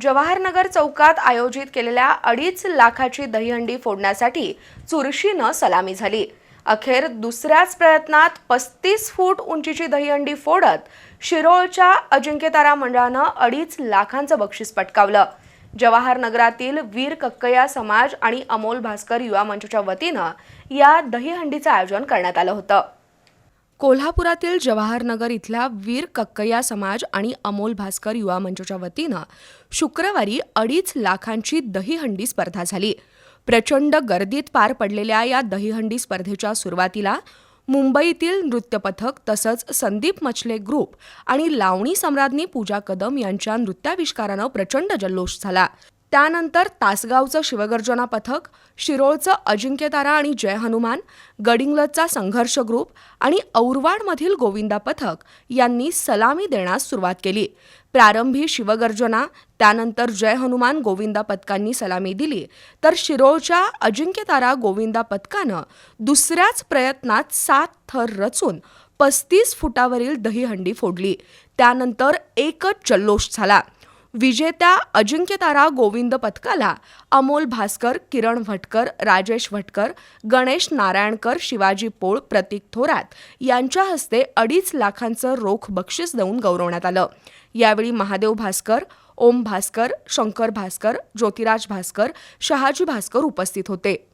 जवाहरनगर चौकात आयोजित केलेल्या अडीच लाखाची दहीहंडी फोडण्यासाठी चुरशीनं सलामी झाली. अखेर दुसऱ्याच प्रयत्नात पस्तीस फूट उंचीची दहीहंडी फोडत शिरोळच्या अजिंक्यतारा मंडळानं अडीच लाखांचं बक्षीस पटकावलं. जवाहरनगरातील वीर कक्कया समाज आणि अमोल भास्कर युवा मंचच्या वतीनं या दहीहंडीचं आयोजन करण्यात आलं होतं. कोल्हापुरातील जवाहरनगर इथल्या वीर कक्कया समाज आणि अमोल भास्कर युवा मंचच्या वतीनं शुक्रवारी अडीच लाखांची दहीहंडी स्पर्धा झाली. प्रचंड गर्दीत पार पडलेल्या या दहीहंडी स्पर्धेच्या सुरुवातीला मुंबईतील नृत्यपथक तसंच संदीप मछले ग्रुप आणि लावणी सम्राज्ञी पूजा कदम यांच्या नृत्याविष्कारानं प्रचंड जल्लोष झाला. त्यानंतर तासगावचं शिवगर्जना पथक शिरोळचं अजिंक्यतारा आणि जय हनुमान गडिंगलजचा संघर्ष ग्रुप आणि औरवाडमधील गोविंदा पथक यांनी सलामी देण्यास सुरुवात केली. प्रारंभी शिवगर्जना त्यानंतर जय हनुमान गोविंदा पथकांनी सलामी दिली. तर शिरोळच्या अजिंक्यतारा गोविंदा पथकानं दुसऱ्याच प्रयत्नात सात थर रचून पस्तीस फुटावरील दहीहंडी फोडली. त्यानंतर एकच जल्लोष झाला. विजेत्या अजिंक्यतारा गोविंद पथकाला अमोल भास्कर किरण भटकर राजेश भटकर गणेश नारायणकर शिवाजी पोळ प्रतीक थोरात यांच्या हस्ते अडीच लाखांचं रोख बक्षीस देऊन गौरवण्यात आलं. यावेळी महादेव भास्कर ओम भास्कर शंकर भास्कर ज्योतिराज भास्कर शहाजी भास्कर उपस्थित होते.